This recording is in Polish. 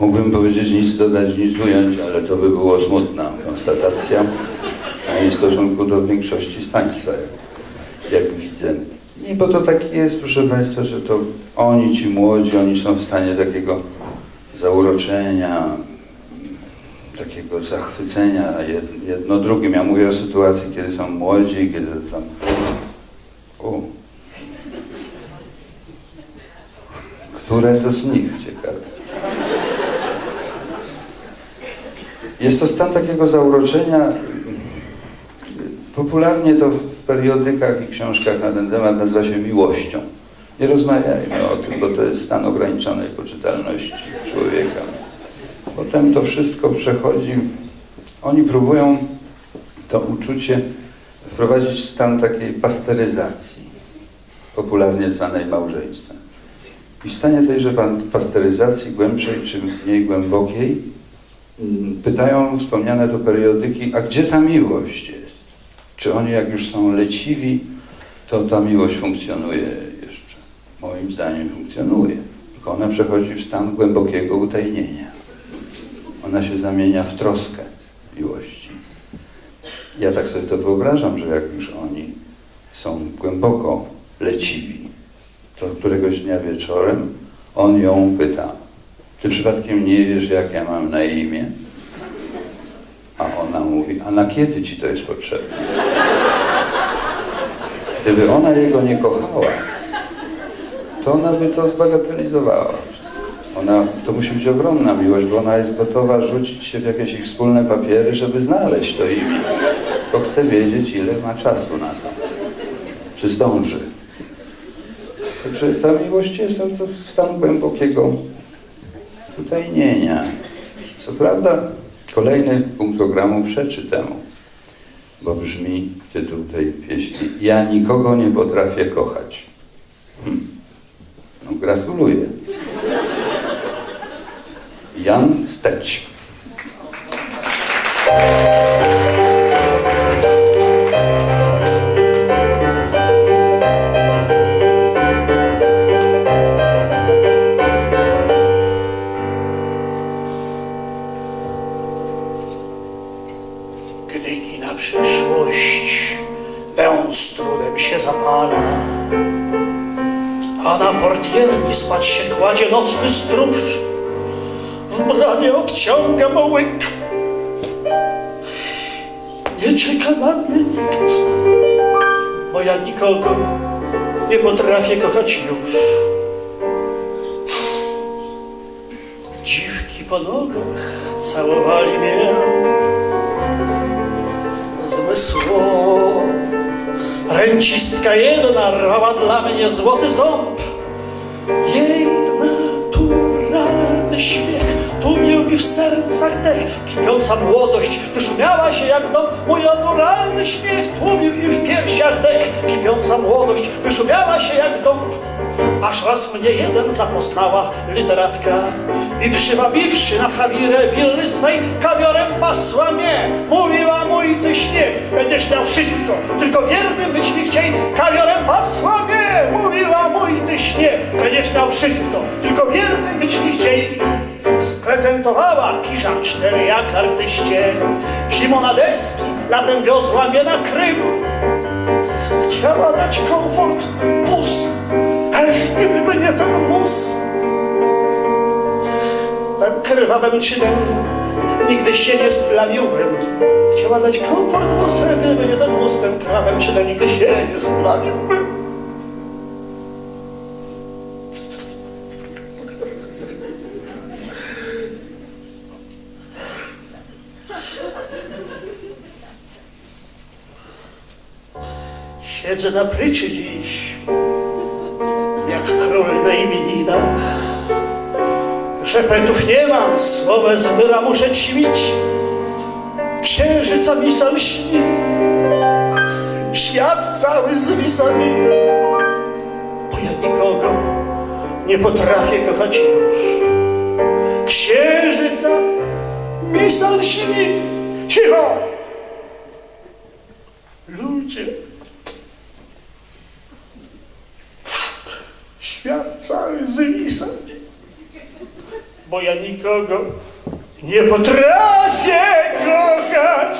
Mógłbym powiedzieć nic dodać, nic ująć, ale to by było smutna konstatacja, przynajmniej w stosunku do większości z Państwa, jak, widzę. I bo to tak jest, proszę Państwa, że to oni, ci młodzi, oni są w stanie takiego zauroczenia, takiego zachwycenia jed- jedno drugim. Ja mówię o sytuacji, kiedy są młodzi, kiedy tam... O. Które to z nich, ciekawe. Jest to stan takiego zauroczenia. Popularnie to w periodykach i książkach na ten temat nazywa się miłością. Nie rozmawiajmy o tym, bo to jest stan ograniczonej poczytalności człowieka. Potem to wszystko przechodzi. Oni próbują to uczucie wprowadzić w stan takiej pasteryzacji, popularnie zwanej małżeństwem. I w stanie tejże pasteryzacji głębszej czy mniej głębokiej pytają wspomniane tu periodyki, a gdzie ta miłość jest? Czy oni jak już są leciwi, to ta miłość funkcjonuje jeszcze? Moim zdaniem funkcjonuje, tylko ona przechodzi w stan głębokiego utajnienia. Ona się zamienia w troskę miłości. Ja tak sobie to wyobrażam, że jak już oni są głęboko leciwi, to któregoś dnia wieczorem on ją pyta, ty przypadkiem nie wiesz, jak ja mam na imię? A ona mówi, a na kiedy ci to jest potrzebne? Gdyby ona jego nie kochała, to ona by to zbagatelizowała. Ona, to musi być ogromna miłość, bo ona jest gotowa rzucić się w jakieś ich wspólne papiery, żeby znaleźć to imię. Bo chce wiedzieć, ile ma czasu na to. Czy zdąży. Także ta miłość jest no, to stan głębokiego utajnienia. Co prawda, kolejny punkt programu przeczy temu, bo brzmi tytuł tej pieśni Ja nikogo nie potrafię kochać. Hmm. No gratuluję. Jan Steć. Trudem się zapala, a na portierni spać się kładzie nocny stróż, w bramie odciąga łyk. Nie czeka na mnie nikt, bo ja nikogo nie potrafię kochać już. Dziwki po nogach całowali mnie zmysło. Ręcistka jedna rwała dla mnie złoty ząb. Jej naturalny śmiech tłumił mi w sercach dech. Kpiąca młodość wyszumiała się jak dom. Mój naturalny śmiech tłumił mi w piersiach dech. Kipiąca młodość wyszumiała się jak dom. Aż raz mnie jeden zapoznała literatka i przywabiwszy na chawirę willysnej, kawiorem pasła mnie. Mówiła mój ty śnieg, będziesz miał wszystko, tylko wierny być mi chciej. Kawiorem pasła mnie, mówiła mój ty śnieg, będziesz miał wszystko, tylko wierny być mi chciej. Sprezentowała piżam cztery jak artyście, zimą na deski, latem wiozła mnie na Krym. Chciała dać komfort, wóz, Ech, gdyby nie ten mus, tak krwawym czynem nigdy się nie splamiłem. Chciała dać komfort gdyby nie ten mus, tym krwawym czynem nigdy się nie splamiłem. Siedzę na pryczy dziś, król na imieninach. Żepetów nie mam, słowę z wyra muszę ćmić. Księżyca mi sam śni, świat cały zwisa mi. Bo ja nikogo nie potrafię kochać już. Księżyca mi sam śni, cicho! Ludzie, świat cały zwisa mi. Bo ja nikogo nie potrafię kochać.